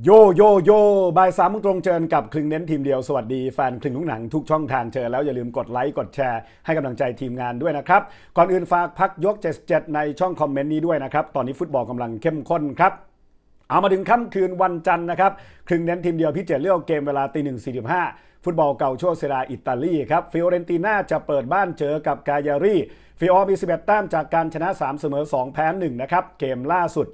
โยโยโยบ่ายสามโมงตรงเจอกับคลึงเน้นทีมเดียว สวัสดีแฟนคลึงลูกหนังทุกช่องทางเจอแล้วอย่าลืมกดไลค์กดแชร์ให้กำลังใจทีมงานด้วยนะครับ ก่อนอื่นฝากพักยก 77 ในช่องคอมเมนต์นี้ด้วยนะครับ ตอนนี้ฟุตบอลกำลังเข้มข้นครับเอามาถึงค่ำคืนวันจันทร์นะครับครึ่งเน้นทีมเดียวพิเจตเลือกเกมเวลาตีหนึ่งสี่ห้าฟุตบอลเก่าช่วเซราอิตาลีครับฟิโอเรนติน่าจะเปิดบ้านเจอกับกายารีฟิโอมี11แต้มจากการชนะ3เสมอ2แพ้1นะครับเกมล่าสุด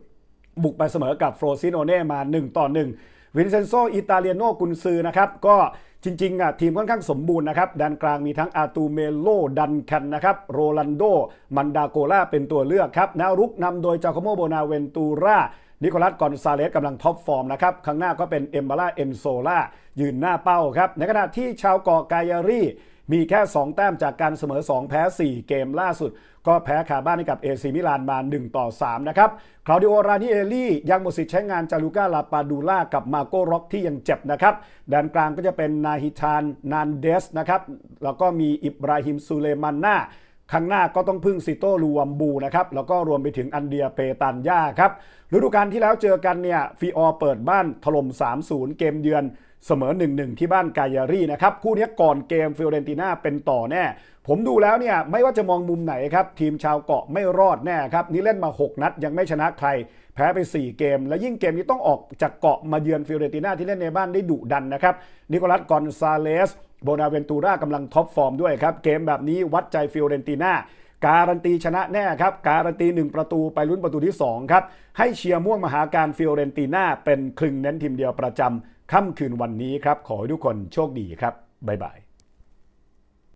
บุกไปเสมอกับโฟรซิโนเน่มา 1 ต่อ 1 วินเซนโซ อิตาเลียโนกุนซือนะครับก็จริงๆอะทีมค่อนข้างสมบูรณ์นะครับแดนกลางมีทั้งอาตูเมโลดันแคนนะครับโรลันโด มันดาโกล่าเป็นตัวเลือกครับแนวรุกนำโดยจาโคโมโบนาเวนตูรานิโคลัสกอนซาเลสกำลังท็อปฟอร์มนะครับข้างหน้าก็เป็นเอมบาร่าเอนโซล่ายืนหน้าเป้าครับในขณะที่ชาวเกาะกายารี มีแค่ 2 แต้มจากการเสมอ 2 แพ้ 4 เกมล่าสุด ก็แพ้คาบ้านให้กับเอซีมิลานมา 1 ต่อ 3 นะครับคลาวดิโอรานิเอลี่ยังหมดสิทธิ์ใช้งานจารูก้าลาปาดูล่ากับมาโกร็อกที่ยังเจ็บนะครับแดนกลางก็จะเป็นนาฮิชานนานเดสนะครับแล้วก็มีอิบราฮิมซูเลมันนา ข้างหน้าก็ต้องพึ่งซิโต้ลูวัมบูนะครับ แล้วก็รวมไปถึงอันเดียเปตันย่าครับฤดูกาลที่แล้วเจอกันเนี่ยฟีออเปิดบ้านถล่ม 3-0 เกมเยือนเสมอ 1-1 ที่บ้านกายารีนะครับ คู่นี้ก่อนเกมฟิโอเรนติน่าเป็นต่อแน่ ผมดูแล้วเนี่ย ไม่ว่าจะมองมุมไหนครับ ทีมชาวเกาะไม่รอดแน่ครับ นี่เล่นมา 6 นัด ยังไม่ชนะใคร แพ้ไป 4 เกม และยิ่งเกมนี้ต้องออกจากเกาะมาเยือนฟิโอเรนติน่าที่เล่นในบ้านได้ดุดันนะครับนิโคลัสกอนซาเลส โบนาเวนตูรากำลังท็อปฟอร์มด้วยครับ เกมแบบนี้วัดใจฟิโอเรนติน่าการันตีชนะแน่ครับ การันตี 1 ประตูไปลุ้นประตูที่ 2 ครับ ให้เชียร์ม่วงมหาการฟิโอเรนติน่าเป็นคลึงเน้นทีมเดียวประจำค่ำคืนวันนี้ครับ ขอให้ทุกคนโชคดีครับ บ๊ายบาย